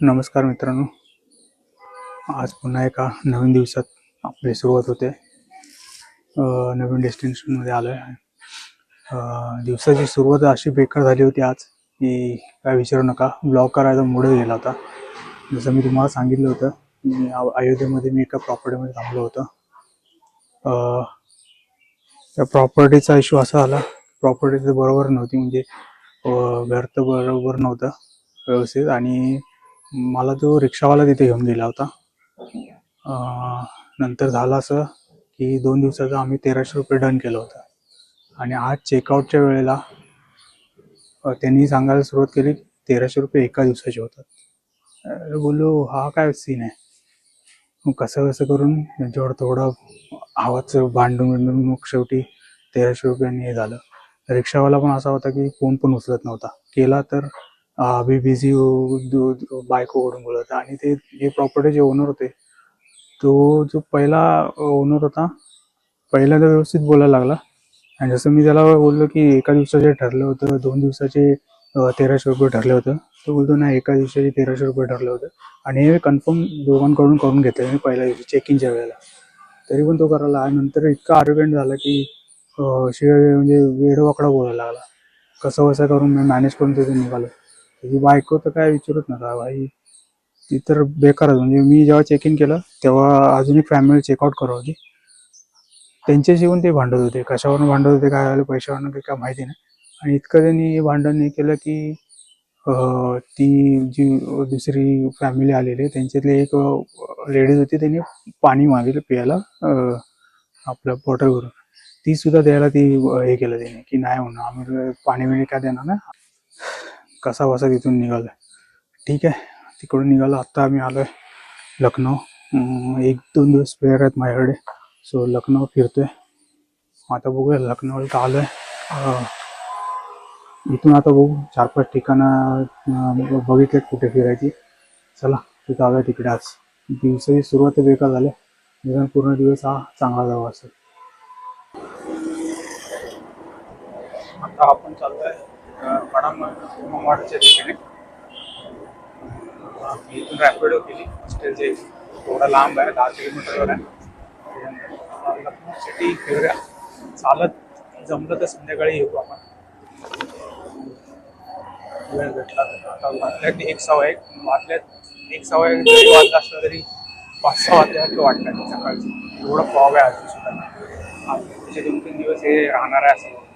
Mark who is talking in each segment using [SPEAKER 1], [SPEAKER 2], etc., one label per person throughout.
[SPEAKER 1] नमस्कार मित्रांनो. आज पुन्हा एका नवीन दिवसात आपली सुरुवात होते. नवीन डेस्टिनेशनमध्ये आलो आहे दिवसाची सुरुवात अशी बेकार झाली होती आज की काय विचारू नका. ब्लॉग करायचा मुळे गेला होता. जसं मी तुम्हाला सांगितलं होतं मी अयोध्येमध्ये मी एका प्रॉपर्टीमध्ये थांबलो होतं. त्या प्रॉपर्टीचा इश्यू असा आला. प्रॉपर्टी तर बरोबर नव्हती म्हणजे घर तर बरोबर नव्हतं व्यवस्थित आणि मला तो रिक्षावाला तिथे घेऊन गेला होता. नंतर झालं असं की दोन दिवसाचं आम्ही तेराशे रुपये डन केलं होतं. आणि आज चेकआउटच्या वेळेला त्यांनी सांगायला सुरुवात केली तेराशे रुपये एका दिवसाचे होतात. अरे बोललो हा काय सीन आहे? मग कसं कसं करून त्यांच्यावर थोडं आवाज भांडून भांडून मग शेवटी तेराशे रुपयांनी हे झालं. रिक्षावाला पण असा होता की फोन पण उचलत नव्हता. केला तर अभि बिझी बायको ओढून बोलत आणि ते जे प्रॉपर्टीचे ओनर होते तो जो पहिला ओनर होता पहिल्यांदा व्यवस्थित बोलायला लागला. आणि जसं मी त्याला बोललो की एका दिवसाचे ठरलं होतं दोन दिवसाचे तेराशे रुपये ठरले होतं. तो बोलतो नाही एका दिवसाचे तेराशे रुपये ठरले होते. आणि हे कन्फर्म दोघांकडून करून घेतलं मी पहिल्या दिवशी चेक इनच्या वेळेला. तरी पण तो करायला आणि नंतर इतका आर्ग्युमेंट झाला की शिवाय म्हणजे वेडवाकडा बोलायला लागला. कसं कसं करून मी मॅनेज करून तिथे निघालो. त्याची बायको तर काय विचारूच नका भाई ती तर बेकार म्हणजे मी जेव्हा चेक इन केलं तेव्हा अजून एक फॅमिली चेकआउट करत होती. त्यांच्याशी येऊन ते भांडत होते. कशावरून भांडत होते काय झालं पैशावरनं काही काय माहिती नाही. आणि इतकं त्यांनी भांडण हे केलं की ती जी दुसरी फॅमिली आलेली त्यांच्यातली एक लेडीज होती त्यांनी पाणी मागितलं प्यायला आपलं बॉटलवरून ती सुद्धा द्यायला ती हे केलं त्याने की नाही म्हणून आम्ही पाणी बिणी काय देणार ना कसा बसा तिथून निघालोय. ठीक आहे. तिकडून निघालो. आत्ता आम्ही आलोय लखनौ. एक दोन दिवस स्पेअर आहेत माझ्याकडे. सो लखनौ फिरतोय. आता बघूया. लखनौला आलो आहे इथून आता बघू. चार पाच ठिकाणं बघितले बघितलेत कुठे फिरायची. चला तिथं आलो तिकडे आज. दिवसाची सुरुवात बेकार झाली. निदान पूर्ण दिवस हा चांगला जावा असेल. आता आपण चाललोय मडच्या दिशेने अं, इथून रॅपिडो केली हॉस्टेलचे थोडा लांब आहे दहा किलोमीटरवर आहे. लखनौ सिटी फिरूया चालत जमलं तर संध्याकाळी येऊ आपण. वेळ भेटला आता वाजल्यात एक सहा एक. वाजल्यात एक सहा एक जरी वाजला असला तरी पाच सहा वाजल्यासारखं वाटलं सकाळचं. एवढं फॉग आहे अजून सुद्धा. त्याचे म्हणजे दोन तीन दिवस हे राहणार आहे असं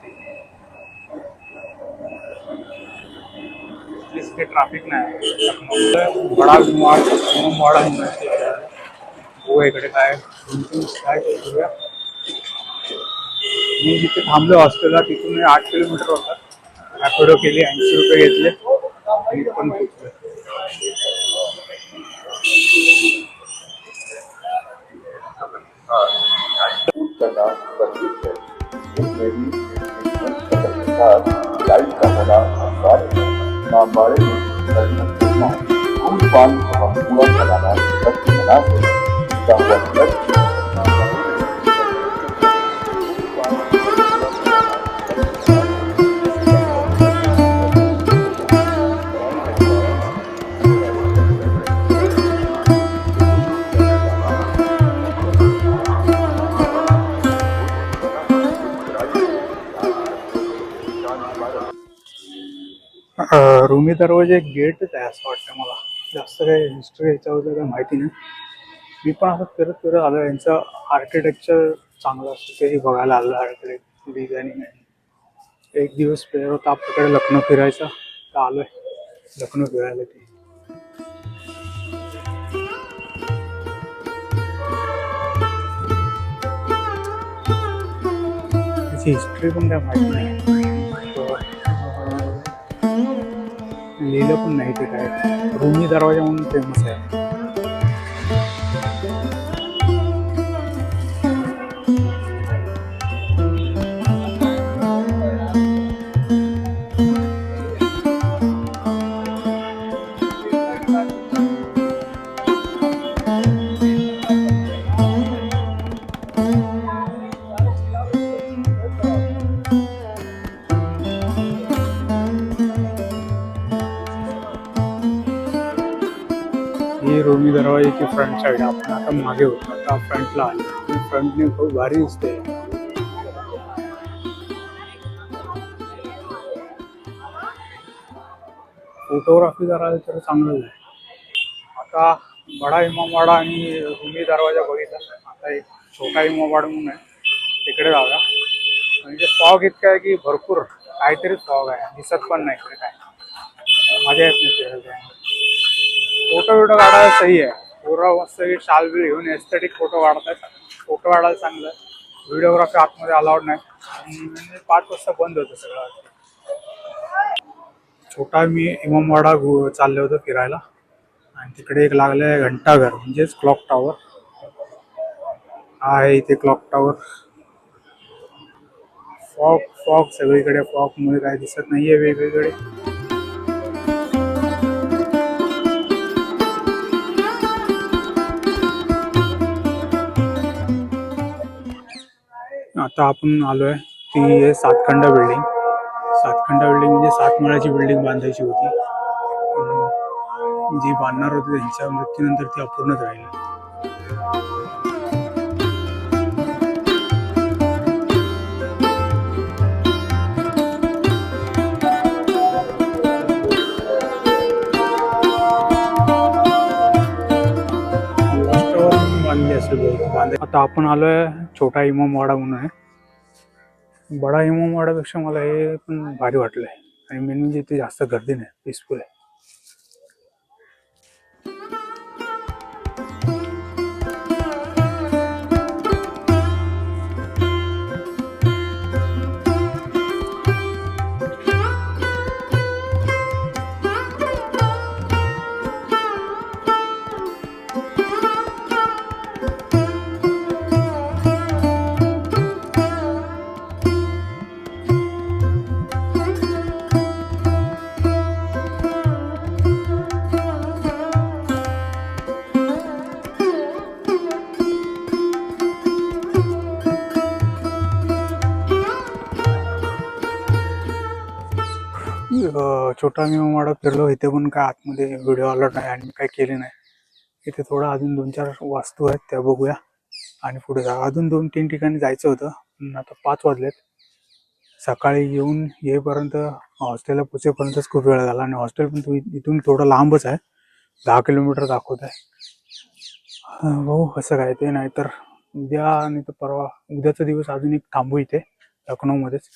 [SPEAKER 1] वाटते इथे ट्रॅफिक नाही लखनौला बडा विमान वाडा गोवा इकडे काय दोन तीन काय करूया मी जिथे थांबलो हॉस्टेलला तिथून आठ किलोमीटर होता। रॅपिडो केली ऐंशी रुपये घेतले आणि पण पोचलो
[SPEAKER 2] करना वर्जित है इसमें भी ट्रीटमेंट खत्म के साथ लाइट का होना अनिवार्य है। नाबाड़े में दर्शन करना फूल
[SPEAKER 1] रुमी दरवाजे गेटच आहे असं वाटतं मला. जास्त काही हिस्ट्री याच्याबद्दल काही माहिती नाही. मी पण असं फिरत फिरत आलो यांचं आर्किटेक्चर चांगलं असतं. तेही बघायला आलं आर्किटेक्ट डिझायनिंग एक दिवस प्लेअर होता. आपल्याकडे लखनौ फिरायचा. तर आलोय. लखनौ फिरायला ते. हिस्ट्री पण काय माहिती नाही. लिहिलं पण नाही ते काय. रुमी दरवाजा म्हणून फेमस आहे. ही रोमी दरवाजाची फ्रंट साईड आपण आता मागे होतो. आता फ्रंटला आलो. फ्रंटने खूप भारी दिसते. फोटोग्राफी करायला तर चांगलं आहे. आता बडा इमामवाडा आणि रुमी दरवाजा बघितला. आता एक छोटा इमामवाडा म्हणून आहे. तिकडे जाऊया. म्हणजे फॉग इतका आहे की भरपूर. काहीतरी फॉग आहे. दिसत पण नाही. इकडे काय? मजा येत नाही. फिरायला. फोटो बिटो काढायला सही आहे. पोरं मस्त शाल बिल घेऊन एस्थेटिक फोटो काढतात फोटो काढायला चांगलं. व्हिडिओग्राफी आतमध्ये अलाउड नाही. आणि पाच वाजता बंद होतं सगळं. छोटा मी इमामवाडा गु- चालले होतो फिरायला. आणि तिकडे एक लागलं घंटाघर म्हणजेच क्लॉक टॉवर आहे इथे क्लॉक टॉवर फॉग फॉग सगळीकडे फॉग मुळे काय दिसत नाहीये वेगवेगळे. आता आपण आलोय ती आहे सातखंडा बिल्डिंग सातखंडा बिल्डिंग म्हणजे सात माळ्याची बिल्डिंग बांधायची होती. जी बांधणार होती त्यांच्या मृत्यूनंतर ती अपूर्णच राहिली. आता आपण आलोय छोटा इमामवाडा म्हणून आहे. बडा इमामवाडापेक्षा मला हे पण भारी वाटलंय. आणि मेन म्हणजे इथे जास्त गर्दी नाही पीसफुल आहे. छोटा मी माडा फिरलो इथे पण काय आतमध्ये व्हिडिओ आला नाही आणि काही केले नाही. इथे थोडं अजून दोन चार वास्तू आहेत त्या बघूया. आणि पुढे जा. अजून दोन तीन ठिकाणी जायचं होतं. पण आता पाच वाजलेत. सकाळी येऊन येईपर्यंत हॉस्टेलला पोचेपर्यंतच खूप वेळ झाला. आणि हॉस्टेल पण तुम्ही इथून थोडं लांबच आहे. दहा किलोमीटर दाखवत आहे. भाऊ कसं काय ते नाहीतर उद्या आणि तर परवा उद्याचा दिवस अजून एक थांबू इथे लखनौमध्येच.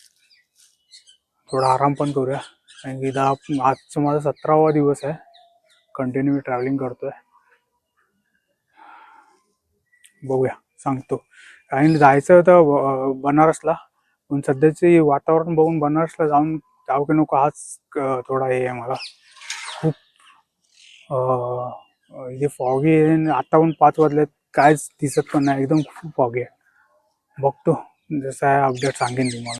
[SPEAKER 1] थोडा आराम पण करूया. कारण की दहा आजचा माझा सतरावा दिवस आहे कंटिन्यू मी ट्रॅव्हलिंग करतोय। बघूया सांगतो. आणि जायचं होतं बनारसला. पण सध्याचे वातावरण बघून बनारसला जाऊन जाऊ की नको हाच क- थोडा हे आहे मला. खूप जे इथे फॉगी आहे आता पण पाच वाजलेत. कायच दिसत पण नाही. एकदम खूप फॉगी आहे. बघतो. जसं आहे अपडेट सांगेन तुम्हाला.